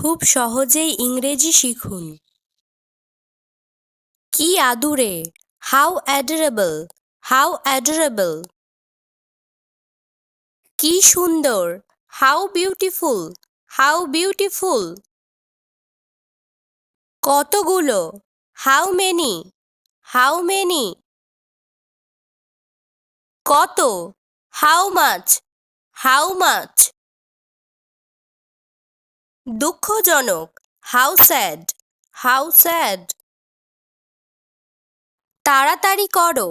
খুব সহজেই ইংরেজি শিখুন। কি আদুরে? হাউ অ্যাডোরেবল হাউ অ্যাডোরেবল কি সুন্দর! হাউ বিউটিফুল হাউ বিউটিফুল কতগুলো? হাউ মেনি হাউ মেনি কত? হাউ মাছ হাউ মাচ দুঃখজনক হাউ স্যাড হাউ স্যাড তাড়াতাড়ি করো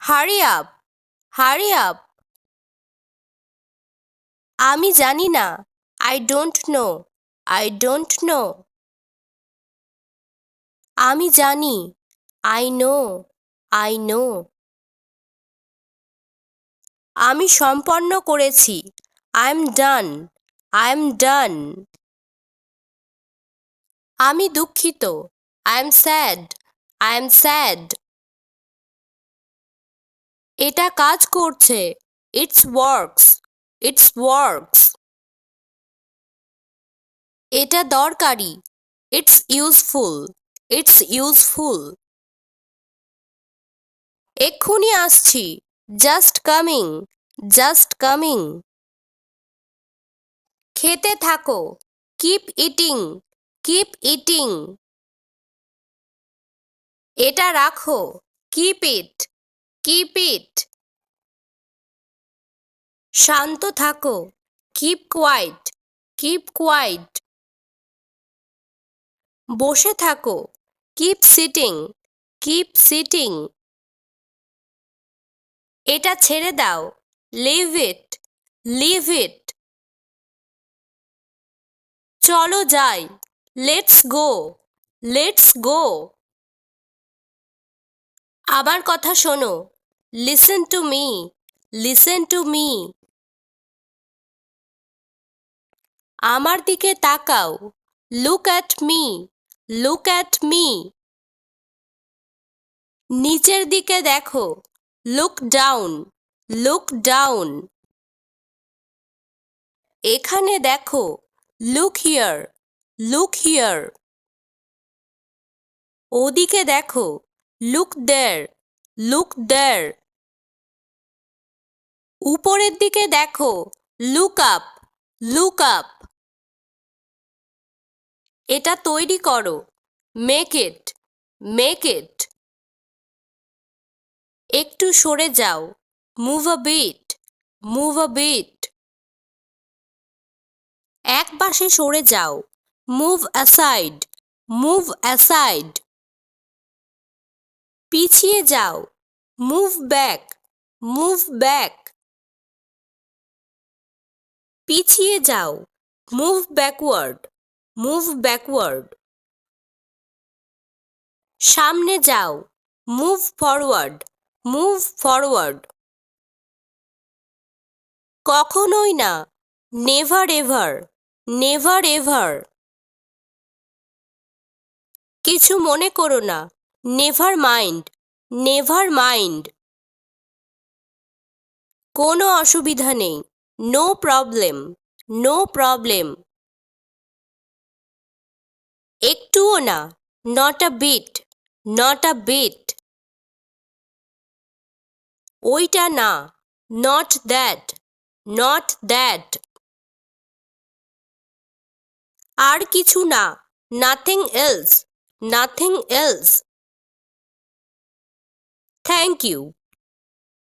হারি আপ হারি আপ আমি জানি না I don't know I don't know আমি জানি আই নো আই নো আমি সম্পন্ন করেছি I am done I am done আমি দুঃখিত। I am sad I am sad এটা কাজ করছে। ইটস ওয়ার্কস ইটস ওয়ার্কস এটা দরকারি। ইটস ইউজফুল ইটস ইউজফুল এক্ষুনি আসছি। জাস্ট কামিং জাস্ট কামিং খেতে থাকো। কিপ ইটিং কিপ ইটিং এটা রাখো। কিপ ইট কিপ ইট শান্ত থাকো। কিপ কোয়াইট কিপ কোয়াইট বসে থাকো। কিপ সিটিং কিপ সিটিং এটা ছেড়ে দাও। লিভ ইট লিভ ইট চলো যাই। লেটস গো লেটস গো আমার কথা শোনো। Listen to me listen to me আমার দিকে তাকাও। Look at me look at me নিচের দিকে দেখো। লুক ডাউন লুক ডাউন এখানে দেখো। লুক হিয়ার লুক হিয়ার ওদিকে দেখো। লুক দেয়ার লুক দেয়ার উপরের দিকে দেখো। লুক আপ লুক আপ এটা তৈরি করো। মেক ইট মেক ইট একটু সরে যাও। Move a bit move a bit এক পাশে সরে যাও। মুভ অ্যাসাইড মুভ অ্যাসাইড পিছিয়ে যাও। মুভ ব্যাক মুভ ব্যাক পিছিয়ে যাও। মুভ ব্যাকওয়ার্ড মুভ ব্যাকওয়ার্ড সামনে যাও। মুভ ফরওয়ার্ড মুভ ফরওয়ার্ড কখনোই না। নেভার এভার নেভার এভার কিছু মনে করো না। নেভার মাইন্ড নেভার মাইন্ড কোনো অসুবিধা নেই। নো প্রবলেম নো প্রবলেম একটুও না not a bit not a bit ওইটা না নট দ্যাট নট দ্যাট আর কিছু না nothing else nothing else thank you